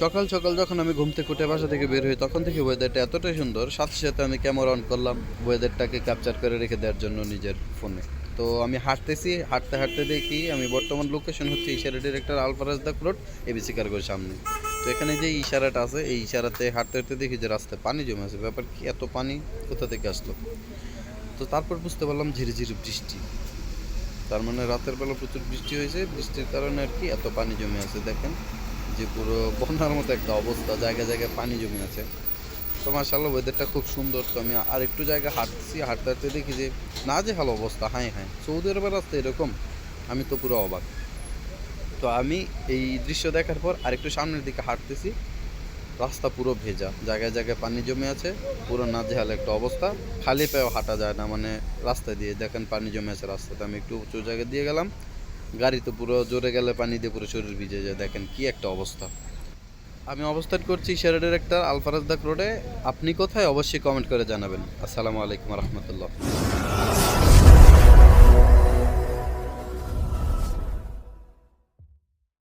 সকাল সকাল যখন আমি ঘুম থেকে উঠে বাসা থেকে বের হই, তখন থেকে ওয়েদারটা এতটাই সুন্দর। সাথে সাথে আমি ক্যামেরা অন করলাম ওয়েদারটাকে ক্যাপচার করে রেখে দেওয়ার জন্য নিজের ফোনে তো আমি হাঁটতেছি, হাঁটতে হাঁটতে দেখি আমি বর্তমান লোকেশন হচ্ছে ইশারা director Alfaraz the road ABC কার্গোর সামনে। তো এখানে যে ইশারাটা আছে, এই ইশারাতে হাঁটতে হাঁটতে দেখি যে রাস্তায় পানি জমে আছে। ব্যাপার কি, এত পানি কোথা থেকে আসলো? তো তারপর বুঝতে পারলাম ঝিরি ঝিরি বৃষ্টি। তার মানে রাতের বেলা প্রচুর বৃষ্টি হয়েছে, বৃষ্টির কারণে আর কি এত পানি জমে আছে, দেখেন। যে পুরো বন্যার মতো একটা অবস্থা, জায়গায় জায়গায় পানি জমে আছে। তো মার্শাল্লাহ ওয়েদারটা খুব সুন্দর। তো আমি আর একটু জায়গা হাঁটছি, হাঁটতে হাঁটতে দেখি যে না যে ভালো অবস্থা। হ্যাঁ হ্যাঁ সৌদি আরবের রাস্তা এরকম? আমি তো পুরো অবাক। তো আমি এই দৃশ্য দেখার পর আরেকটু সামনের দিকে হাঁটতেছি। রাস্তা পুরো ভেজা, জায়গায় জায়গায় পানি জমে আছে, পুরো নাজেহাল একটা অবস্থা। খালি পায়েও হাঁটা যায় না মানে রাস্তা দিয়ে। দেখেন পানি জমে আছে রাস্তাতে। আমি একটু উঁচু জায়গা দিয়ে গেলাম। গাড়ি তো পুরো জোরে গেলে পানি দিয়ে পুরো শরীর ভিজে যায়। দেখেন কি একটা অবস্থা। আমি অবস্থান করছি শেরাডের একটা আলফারাজদাক রোডে। আপনি কোথায়? অবশ্যই কমেন্ট করে জানাবেন। আসসালামু আলাইকুম রহমতুল্লাহ।